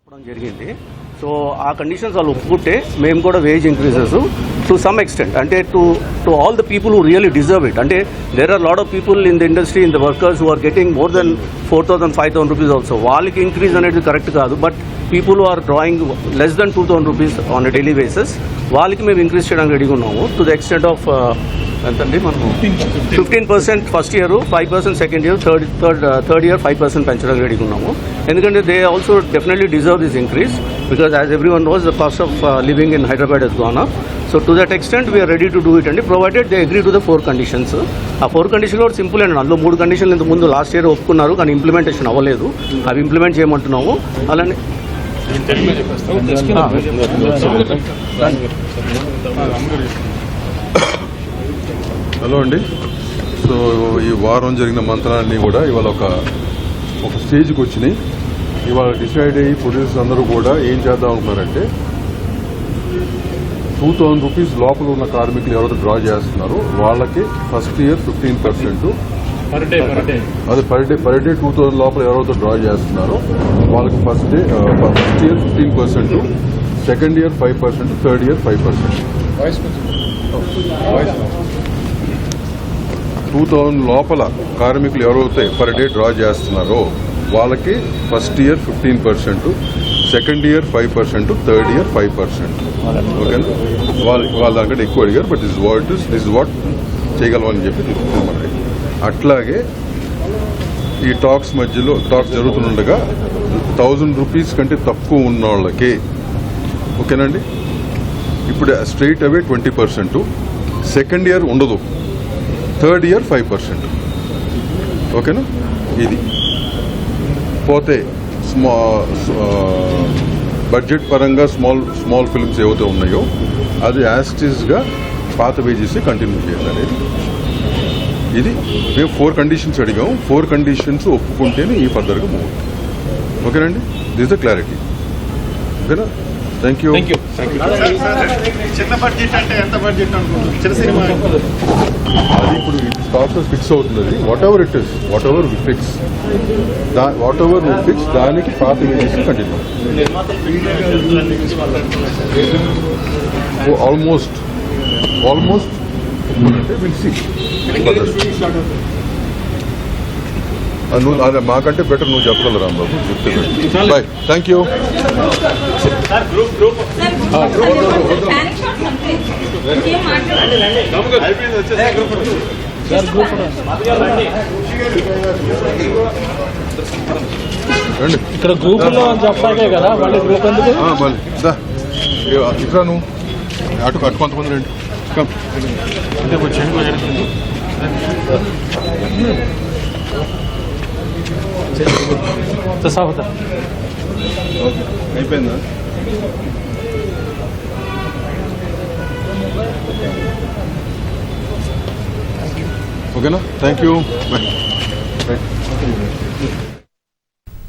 చెప్పడం జరిగింది. సో ఆ కండిషన్స్ వాళ్ళు ఒప్పుకుంటే మేము కూడా wage increases to some extent అంటే to to all the people who really deserve it అంటే there are lot of people in the industry in the workers who are getting more than four thousand five thousand rupees also వాళ్ళకి increase అనేది correct కాదు but people are drawing less than two thousand rupees on daily basis వాళ్ళకి మేము increase చేయడానికి రెడీగా ఉన్నాము. To the extent of ఎంతండి మనకు fifteen percent first year five percent second year third third third year five percent పెంచడానికి రెడీగా ఉన్నాము ఎందుకంటే they also definitely deserve this increase because as every one was the cost of living in Hyderabad is gone so to that extent we're ready to do it అండి provided they agree to the four conditions ఆ four condition కూడా simple అండి అందులో మూడు కండిషన్లు ఇంతకు ముందు last year ఒప్పుకున్నారు కానీ ఇంప్లిమెంటేషన్ అవ్వలేదు అవి ఇంప్లిమెంట్ చేయమంటున్నాము అలానే హలో అండి. సో ఈ వారం జరిగిన మంత్రాలన్నీ కూడా ఇవాళ ఒక ఒక స్టేజ్కి వచ్చినాయి. ఇవాళ డిసైడ్ అయ్యి ప్రొడ్యూసర్స్ అందరూ కూడా ఏం చేద్దాం అనుకున్నారంటే టూ థౌజండ్ రూపీస్ లోపల ఉన్న కార్మికులు ఎవరైతే డ్రా చేస్తున్నారో వాళ్ళకి ఫస్ట్ ఇయర్ ఫిఫ్టీన్ పర్సెంట్. అది per day per day two thousand లోపల ఎవరైతే డ్రా చేస్తున్నారో వాళ్ళకి first day first year fifteen percent second year five percent third year five percent. Two thousand లోపల కార్మికులు ఎవరైతే పర్ డే డ్రా చేస్తున్నారో వాళ్ళకి first year fifteen percent second year five percent third year five percent. ఓకేనా వాళ్ళ వాళ్ళ దానికంటే ఎక్కువ అడిగారు but this what is this what చేయగలమని చెప్పి అట్లాగే ఈ టాక్స్ మధ్యలో టాక్స్ జరుగుతుండగా థౌజండ్ రూపీస్ కంటే తక్కువ ఉన్న వాళ్ళకి ఓకేనండి? ఇప్పుడు స్ట్రైట్ అవే ట్వంటీ పర్సెంట్. సెకండ్ ఇయర్ ఉండదు. Third year five percent. ఓకేనా? ఇది. పోతే స్మా బడ్జెట్ పరంగా స్మాల్ స్మాల్ ఫిల్మ్స్ ఏవైతే ఉన్నాయో అది యాస్టీస్గా పాత వేజెస్ కంటిన్యూ చేయాలి ఇది మేము ఫోర్ కండిషన్స్ అడిగాము. ఫోర్ కండిషన్స్ ఒప్పుకుంటేనే ఈ ఫర్దర్గా మూవ్ ఓకేనండి? This the clarity. ఓకేనా? థ్యాంక్ యూ థ్యాంక్ చిన్న బడ్జెట్ అంటే ఎంత బడ్జెట్ అనుకుంటున్నారు? చిన్న సినిమా అది ఇప్పుడు స్టాక్ ఫిక్స్ అవుతుంది whatever it is whatever fix whatever fix దానికి పాత వేసి కంటిన్యూ ఆల్మోస్ట్ ఆల్మోస్ట్ అంటే విల్ సీ నువ్వు అదే మాకంటే బెటర్ నువ్వు చెప్పగలరు రాంబాబు చెప్తే బాయ్ థ్యాంక్ యూ ఇక్కడ గ్రూప్లో చెప్పాకే కదా మళ్ళీ గ్రూప్ ఎందుకు? ఇక్కడ నువ్వు. అటు అటు కొంతమంది రండి. అయిపోయిందా? ఓకేనా థ్యాంక్ యూ బాయ్